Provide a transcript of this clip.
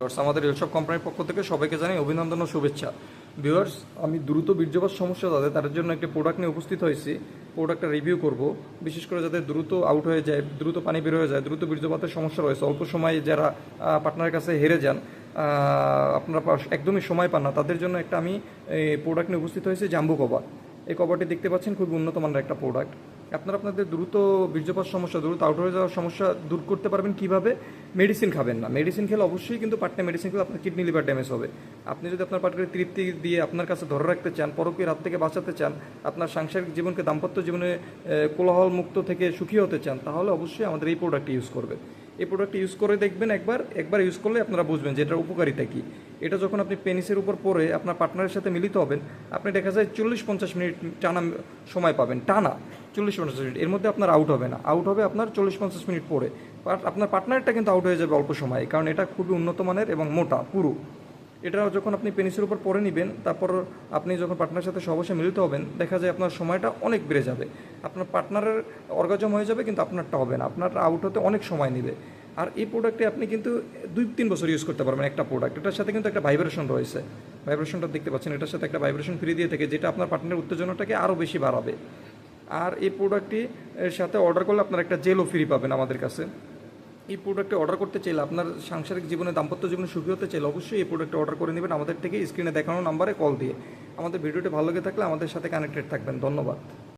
আমাদের এলসব কোম্পানির পক্ষ থেকে সবাইকে জানাই অভিনন্দন ও শুভেচ্ছা। ভিউয়ার্স আমি দ্রুত বীর্যপাত সমস্যা যাদের তাদের জন্য একটি প্রোডাক্ট নিয়ে উপস্থিত হয়েছি। প্রোডাক্টটা রিভিউ করব। বিশেষ করে যাদের দ্রুত আউট হয়ে যায়, দ্রুত পানি বের হয়ে যায়, দ্রুত বীর্যপাতের সমস্যা রয়েছে। অল্প সময়ে যারা পার্টনারের কাছে হেরে যান আপনারা একদমই সময় পান না। তাদের জন্য একটা আমি প্রোডাক্ট নিয়ে উপস্থিত হয়েছি জাম্বু কভার। এই কভারটি দেখতে পাচ্ছেন খুব উন্নত মানের একটা প্রোডাক্ট আপনারা আপনাদের দ্রুত বীর্যপাত সমস্যা, দ্রুত আউট হয়ে যাওয়ার সমস্যা দূর করতে পারবেন কীভাবে? মেডিসিন খাবেন না। মেডিসিন খেলে অবশ্যই কিন্তু পার্টটা মেডিসিন খেলে আপনার কিডনি লিভার ড্যামেজ হবে। আপনি যদি আপনার পার্টকে তৃপ্তি দিয়ে আপনার কাছে ধরে রাখতে চান, পরকীয় রাত থেকে বাঁচাতে চান, আপনার সাংসারিক জীবনকে দাম্পত্য জীবনে কোলাহল মুক্ত থেকে সুখী হতে চান, তাহলে অবশ্যই আমাদের এই প্রোডাক্টটি ইউজ করবে এই প্রোডাক্টটি ইউজ করে দেখবেন একবার একবার ইউজ করলে আপনারা বুঝবেন যে এটার উপকারিতা কী। এটা যখন আপনি পেনিসের উপর পরে আপনার পার্টনারের সাথে মিলিত হবেন, আপনি দেখা যায় চল্লিশ পঞ্চাশ মিনিট টানা সময় পাবেন, টানা চল্লিশ পঞ্চাশ মিনিট। এর মধ্যে আপনার আউট হবে না। আউট হবে আপনার চল্লিশ পঞ্চাশ মিনিট পরে। আপনার পার্টনারটা কিন্তু আউট হয়ে যাবে অল্প সময়ে, কারণ এটা খুবই উন্নত মানের এবং মোটা, পুরো। এটা যখন আপনি পেনিসের উপর পরে নেবেন, তারপর আপনি যখন পার্টনারের সাথে সবসে মিলিত হবেন, দেখা যায় আপনার সময়টা অনেক বেড়ে যাবে। আপনার পার্টনারের অর্গাজম হয়ে যাবে, কিন্তু আপনারটা হবে না। আপনার আউট হতে অনেক সময় নেবে। আর এই প্রোডাক্টে আপনি কিন্তু দুই তিন বছর ইউজ করতে পারবেন একটা প্রোডাক্ট এটার সাথে কিন্তু একটা ভাইব্রেশন রয়েছে। ভাইব্রেশনটা দেখতে পাচ্ছেন, এটার সাথে একটা ভাইব্রেশন ফ্রি দিয়ে থাকে, যেটা আপনার পার্টনারের উত্তেজনাটাকে আরও বেশি বাড়াবে। আর এই প্রোডাক্টটি সাথে অর্ডার করলে আপনার একটা জেলও ফ্রি পাবেন আমাদের কাছে। এই প্রোডাক্টে অর্ডার করতে চাইলে, আপনার সাংসারিক জীবনে, দাম্পত্য জীবনে সুখী হতে চাইলে অবশ্যই এই প্রোডাক্টটা অর্ডার করে নেবেন। আমাদের থেকে স্ক্রিনে দেখানো নাম্বারে কল দিয়ে আমাদের ভিডিওটি ভালো লেগে থাকলে আমাদের সাথে কানেক্টেড থাকবেন। ধন্যবাদ।